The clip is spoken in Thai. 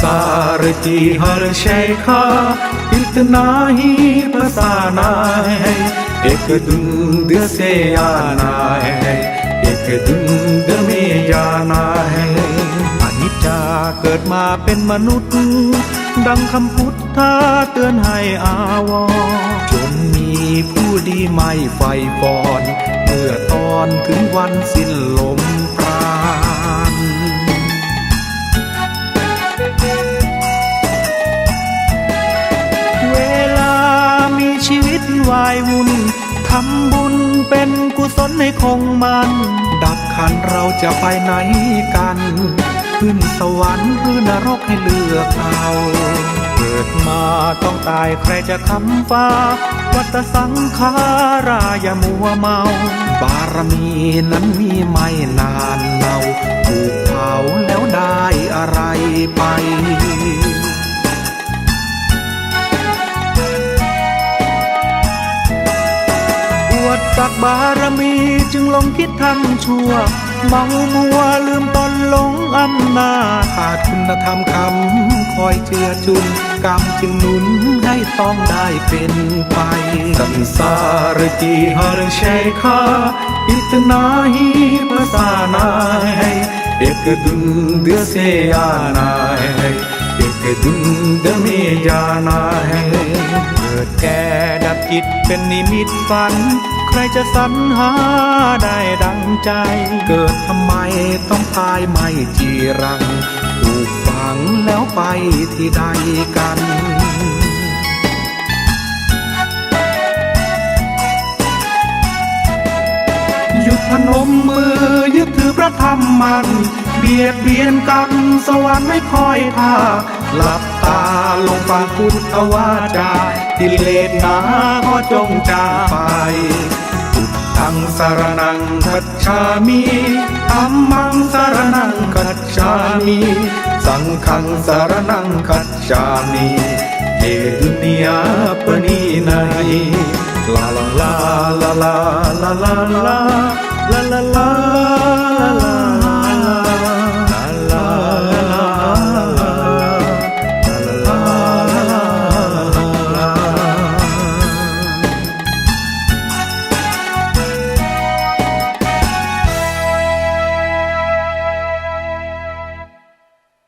सारथी हर शेखा इतना ही फसाना है एक धुंध से आना है एक धुंध में जाना है อนิจจาเกิดมาเป็นมนุษย์ ดังคำพุทธาเตือนให้อาวรณ์จนมีผู้ดีไม่ไฟฟอน เมื่อตอนถึงวันสิ้นลมปรา วิตวายวุ่นทำบุญเป็นกุศลให้คงมัน ดับขันเราจะไปไหนกัน ขึ้นสวรรค์หรือนรกให้เลือกเอาเกิดมาต้องตายใครจะคำฟ้า วัตสังขารายมัวเมา บารมีนั้นมีไม่นานเนาถูกเผาแล้วได้อะไรไป ศักบารมีจึงลงคิดทำชั่ว เมามัวลืมตอนหลงอำนาจขาดคุณธรรมคำคอยเชื่อจุน กรรมจึงหนุนให้ต้องได้เป็นไป สังสารกีหารชัยคาอิตนาฮีปสานายเอกดุนเดเสยานายเอกดุนเดเมยานายเกิดแก่ดับจิตเป็นนิมิตฝัน ใครจะสรรหาได้ดังใจ เกิดทำไมต้องตายไม่จีรัง ถูกฝังแล้วไปที่ใดกันหยุดพนมมือยึดถือพระธรรมมัน เบียดเบียนกันสวรรค์ไม่คอยท่าหลับตาลงฟังพุทธวาจากิเลสหนาก็จงจางไป มังสารนังคัจฉามิธัมมังสารนังคัจฉามิ สังฆังสารนังคัจฉามิเยดุนียาปนีนายลาลาลาลาลาลาลา